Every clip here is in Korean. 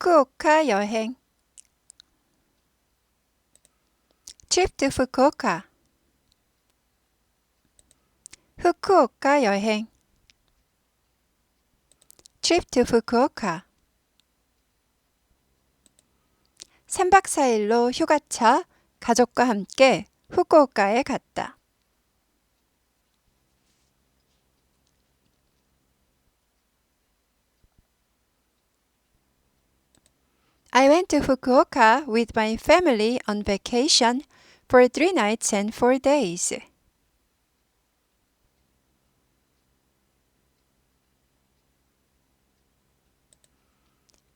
후쿠오카 여행. Trip to Fukuoka. 후쿠오카 여행. Trip to Fukuoka. 3박 4일로 휴가차 가족과 함께 후쿠오카에 갔다. I went to Fukuoka with my family on vacation for three nights and four days.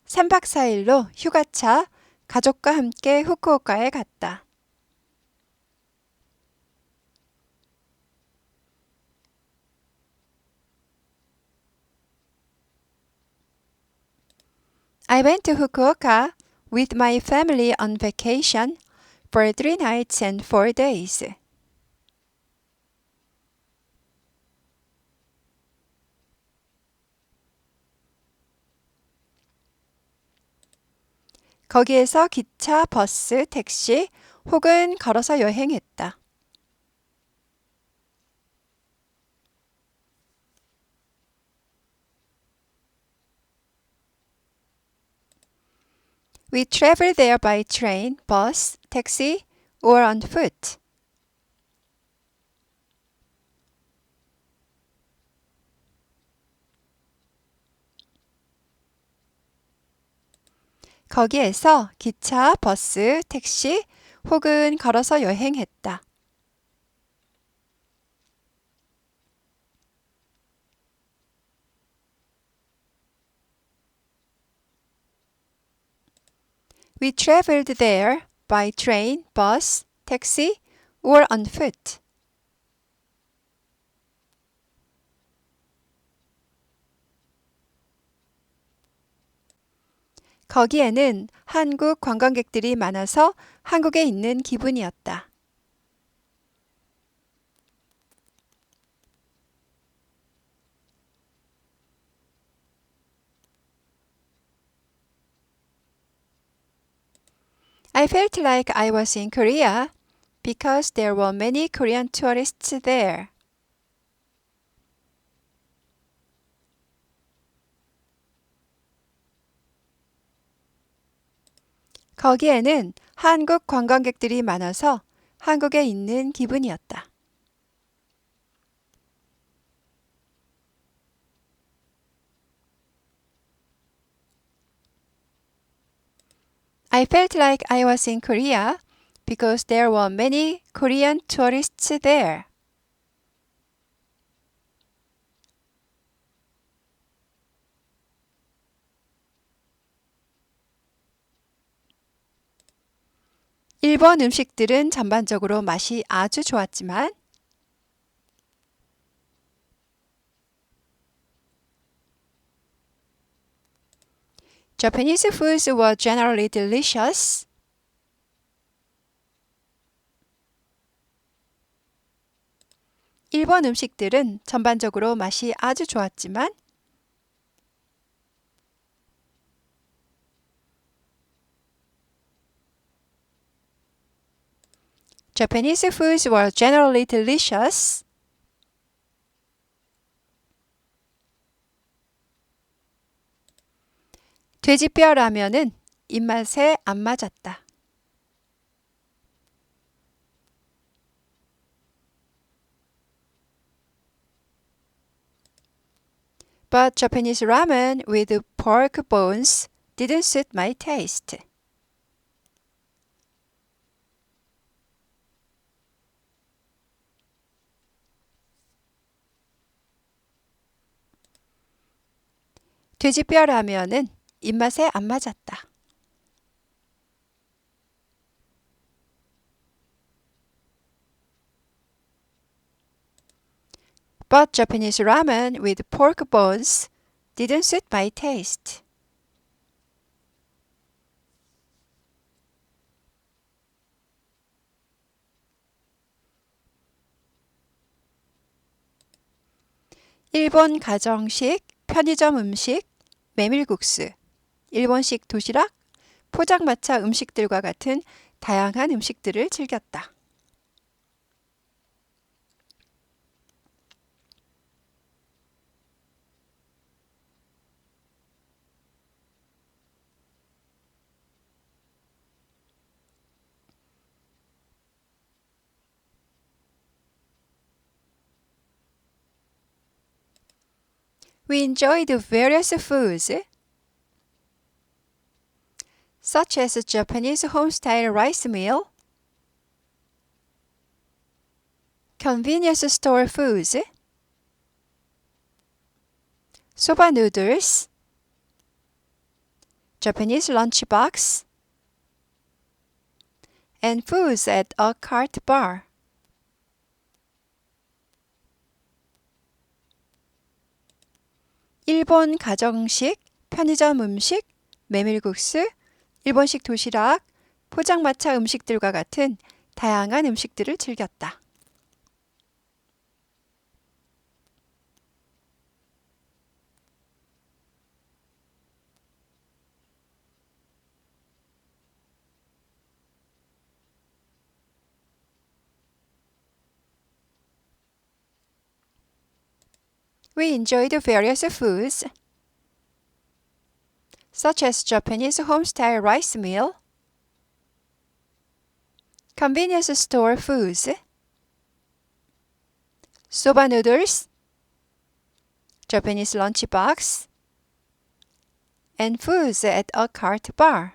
삼박사일로 휴가차 가족과 함께 후쿠오카에 갔다. I went to Fukuoka with my family on vacation for three nights and four days. 거기에서 기차, 버스, 택시 혹은 걸어서 여행했다. We travel there by train, bus, taxi, or on foot. 거기에서 기차, 버스, 택시 혹은 걸어서 여행했다. We traveled there by train, bus, taxi, or on foot. 거기에는 한국 관광객들이 많아서 한국에 있는 기분이었다. I felt like I was in Korea because there were many Korean tourists there. 거기에는 한국 관광객들이 많아서 한국에 있는 기분이었다. I felt like I was in Korea because there were many Korean tourists there. 일본 음식들은 전반적으로 맛이 아주 좋았지만 Japanese foods were generally delicious. 일본 음식들은 전반적으로 맛이 아주 좋았지만 Japanese foods were generally delicious. 돼지뼈 라면은 입맛에 안 맞았다. But Japanese ramen with pork bones didn't suit my taste. 돼지뼈 라면은 입맛에 안 맞았다. But Japanese ramen with pork bones didn't suit my taste. 일본 가정식, 편의점 음식, 메밀국수 일본식 도시락, 포장마차 음식들과 같은 다양한 음식들을 즐겼다. We enjoyed various foods, such as Japanese home-style rice meal, convenience store foods, soba noodles, Japanese lunchbox, and foods at a cart bar. 일본 가정식, 편의점 음식, 메밀국수, 일본식 도시락, 포장마차 음식들과 같은 다양한 음식들을 즐겼다. We enjoyed various foods, such as Japanese home-style rice meal, convenience store foods, soba noodles, Japanese lunchbox, and foods at a cart bar.